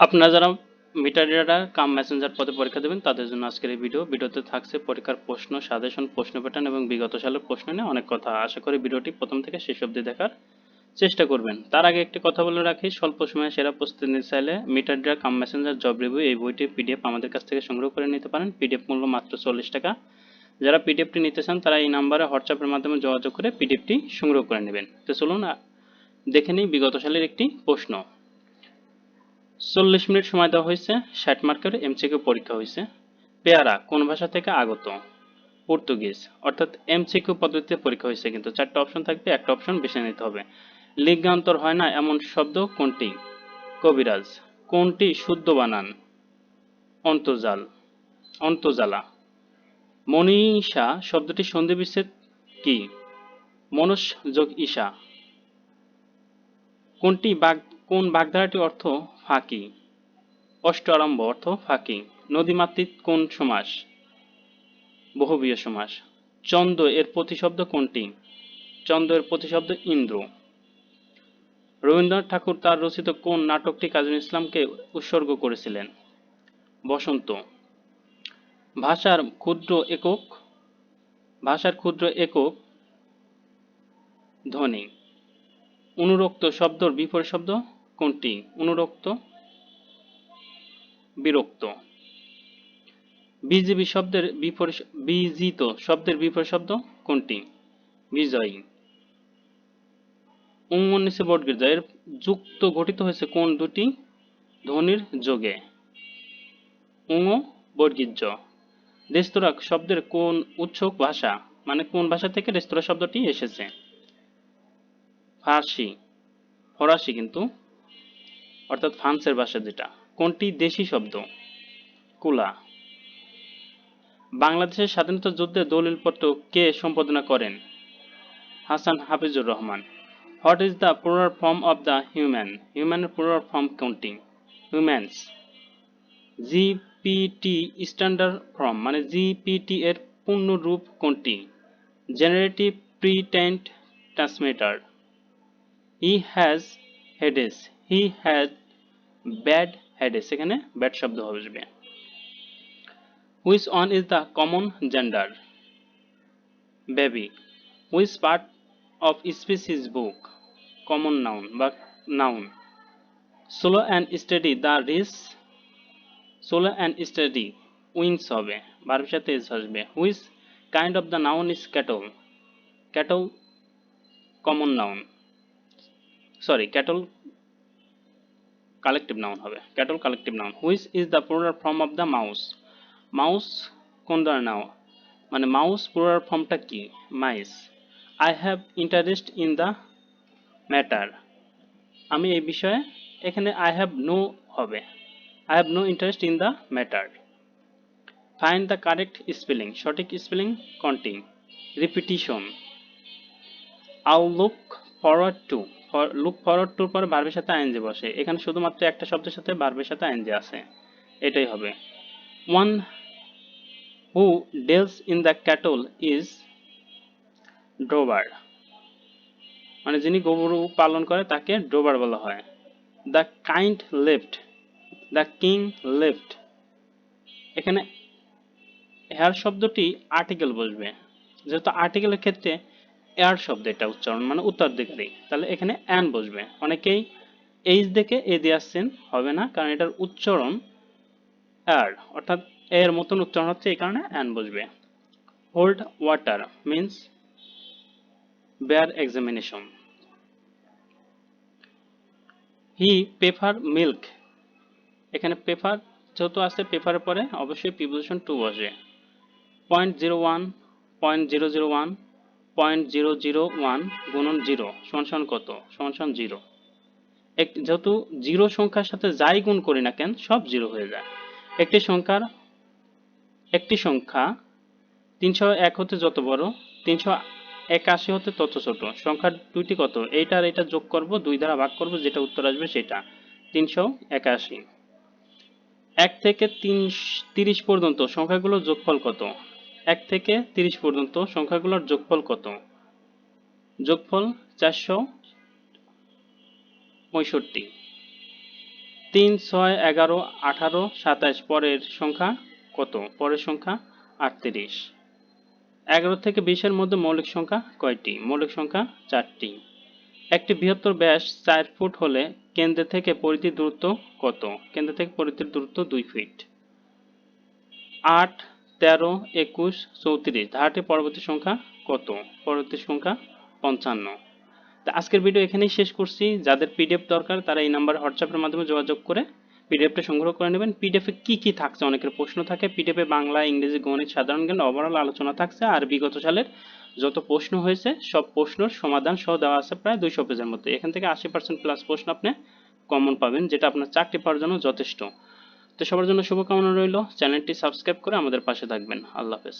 আপনারা যারা metre reader cum Messenger পদে পরীক্ষা দেবেন, তাদের জন্য আজকের এই ভিডিও ভিডিওতে থাকছে পরীক্ষার প্রশ্ন সাজেশন প্রশ্ন প্যাটার্ন এবং বিগত সালের প্রশ্ন নিয়ে অনেক কথা। আশা করি ভিডিওটি প্রথম থেকে শেষ অবধি দেখার চেষ্টা করবেন। তার আগে একটি কথা বলে রাখি, স্বল্প সময়ে সেরা প্রস্তুতি নিতে চাইলে meter reader cum messenger job review এই বইটি পিডিএফ আমাদের কাছ থেকে সংগ্রহ করে নিতে পারেন। পিডিএফ মূল্য মাত্র চল্লিশ টাকা। যারা পিডিএফটি নিতে চান, তারা এই নাম্বারে হোয়াটসঅ্যাপের মাধ্যমে যোগাযোগ করে পিডিএফটি সংগ্রহ করে নেবেন। তো চলুন দেখে নিই বিগত সালের একটি প্রশ্ন। চল্লিশ মিনিট সময় দেওয়া হয়েছে, ষাট মার্কের এমসিকিউ পরীক্ষা হয়েছে। পেয়ারা কোন ভাষা থেকে আগত? পর্তুগিজ, অর্থাৎ এমসিকিউ পদ্ধতিতে পরীক্ষা হয়েছে, কিন্তু চারটা অপশন থাকবে, একটা অপশন বেছে নিতে হবে। লিঙ্গান্তর হয় না এমন শব্দ কোনটি? কবিরাজ, কোনটি শুদ্ধ বানান? অন্তর্জাল, অন্তর্জালা। মনীষা, শব্দটি সন্ধি বিচ্ছেদ কি? মনস যোগ ঈশা। কোনটি বাগ কোন বাগধারাটি অর্থ ফাঁকি? অষ্ট আরম্ভ অর্থ ফাঁকি। নদীমাতৃক কোন সমাস? বহুবীয় সমাস। চন্দ্র এর প্রতিশব্দ কোনটি? চন্দ্র এর প্রতিশব্দ ইন্দ্র। রবীন্দ্রনাথ ঠাকুর তার রচিত কোন নাটকটি কাজী ইসলামকে উৎসর্গ করেছিলেন? বসন্ত। ভাষার ক্ষুদ্র একক? ভাষার ক্ষুদ্র একক? ধ্বনি। অনুরক্ত শব্দর বিপরীত শব্দ? কোনটি? অনুরক্ত, বিরক্ত। বিজেপি শব্দের বিপরীত বিজিত শব্দের বিপরীত শব্দ কোনটি? বিজয়ী। উন্মনিসে বটগীর্জা এর যুক্ত গঠিত হয়েছে কোন দুটি? ধ্বনির যোগে। উঙ বর্গীর্য। রেস্তোরাঁ শব্দের কোন উৎসক ভাষা? মানে কোন ভাষা থেকে রেস্তোরাঁ শব্দটি এসেছে? ফার্সি। ফরাসি কিন্তু অর্থাৎ ফ্রান্সের ভাষা যেটা। কোনটি দেশি শব্দ? কুলা। বাংলাদেশের স্বাধীনতা যুদ্ধে দলিলপত্র কে সম্পাদনা করেন? Hasan Hafizur Rahman. What is the plural form of the human? হিউম্যানের plural form কোনটি? হিউম্যানস। জিপিটি স্ট্যান্ডার্ড ফর্ম মানে জিপিটি এর পূর্ণ রূপ কোনটি? Generative pretrained transmitter. He has headaches he has bad headaches এখানে ব্যাড শব্দ আসবে which one is the common gender baby which part of species book common noun বা noun slow and steady the race slow and steady wins হবে ভার্বের সাথে S আসবে। Which kind of the noun is cattle cattle common noun sorry cattle collective noun হবে cattle collective noun which is the plural form of the mouse mouse কোন ধরনের noun মানে mouse plural ফর্মটা কি? Mice I have interest in the matter আমি এই বিষয়ে এখানে আই হ্যাভ নো হবে। I have no interest in the matter find the correct spelling সঠিক স্পেলিং কোনটি? রিপিটিশন আউ look forward to look forward টুর পরে বার্বের সাথে আইএনজি বসে। এখানে শুধুমাত্র একটা শব্দের সাথে বার্বের সাথে আইএনজি আছে। এটাই হবে। One who deals in the cattle is drover মানে যিনি গরু পালন করে, তাকে ড্রোবার বলা হয়। The kind left the king left এখানে হেয়ার শব্দটি আর্টিকেল বসবে। যেহেতু আর্টিকেলের ক্ষেত্রে এয়ার শব্দ এটা উচ্চারণ মানে উত্তরাধিকারী তাহলে এখানে অ্যান বসবে। অনেকেই এইচ দেখে এ দিয়ে আসছেন, হবে না, কারণ এটার উচ্চারণ এয়ার। অর্থাৎ এর মতন উচ্চারণ হচ্ছে, এই কারণে অ্যান বসবে। Hold water means bear examination. He prefer milk. এখানে পেফার যেহেতু আছে, পেপারের পরে অবশ্যই প্রিপোজিশন টু বসে point zero one, point zero zero one point zero zero one গুণন জিরো সমান কত? সমান জিরো এক, যেহেতু জিরো সংখ্যার সাথে যাই গুণ করি না কেন, সব জিরো হয়ে যায়। একটি সংখ্যার, একটি সংখ্যা তিনশো এক হতে যত বড়, তিনশো একাশি হতে তত ছোট। সংখ্যার দুইটি কত? এইটা আর এটা যোগ করব, দুই দ্বারা ভাগ করব, যেটা উত্তর আসবে সেটা। তিনশো একাশি। এক থেকে তিন, তিরিশ পর্যন্ত সংখ্যাগুলোর যোগফল কত? এক থেকে তিরিশ পর্যন্ত সংখ্যাগুলোর যোগফল কত? যোগফল চারশো পঁয়ষট্টি। তিন, ছয়, এগারো, আঠারো, সাতাশ পরের সংখ্যা কত? পরের সংখ্যা আটত্রিশ। এগারো থেকে বিশের মধ্যে মৌলিক সংখ্যা কয়টি? মৌলিক সংখ্যা চারটি। একটি বৃহত্তর ব্যাস চার ফুট হলে কেন্দ্র থেকে পরিধির দূরত্ব কত? কেন্দ্র থেকে পরিধির দূরত্ব দুই ফিট। আট তেরো, একুশ, চৌত্রিশ। ধারাটির পরবর্তী সংখ্যা কত? পরবর্তী সংখ্যা পঞ্চান্ন। তো আজকের ভিডিও এখানেই শেষ করছি। যাদের পিডিএফ দরকার, তারা এই নাম্বার হোয়াটসঅ্যাপের মাধ্যমে যোগাযোগ করে পিডিএফটা সংগ্রহ করে নেবেন। পিডিএফে কি কি থাকছে? অনেকের প্রশ্ন থাকে। পিডিএফে বাংলা, ইংরেজি, গণিত, সাধারণ জ্ঞান ওভারঅল আলোচনা থাকছে। আর বিগত সালের যত প্রশ্ন হয়েছে, সব প্রশ্নের সমাধান সহ দেওয়া আছে প্রায় দুইশো পেজের মধ্যে। এখান থেকে আশি পার্সেন্ট প্লাস প্রশ্ন আপনি কমন পাবেন, যেটা আপনার চাকরি পাওয়ার জন্য যথেষ্ট। তো সবার জন্য শুভকামনা রইল। চ্যানেলটি সাবস্ক্রাইব করে আমাদের পাশে থাকবেন। আল্লাহ হাফেজ।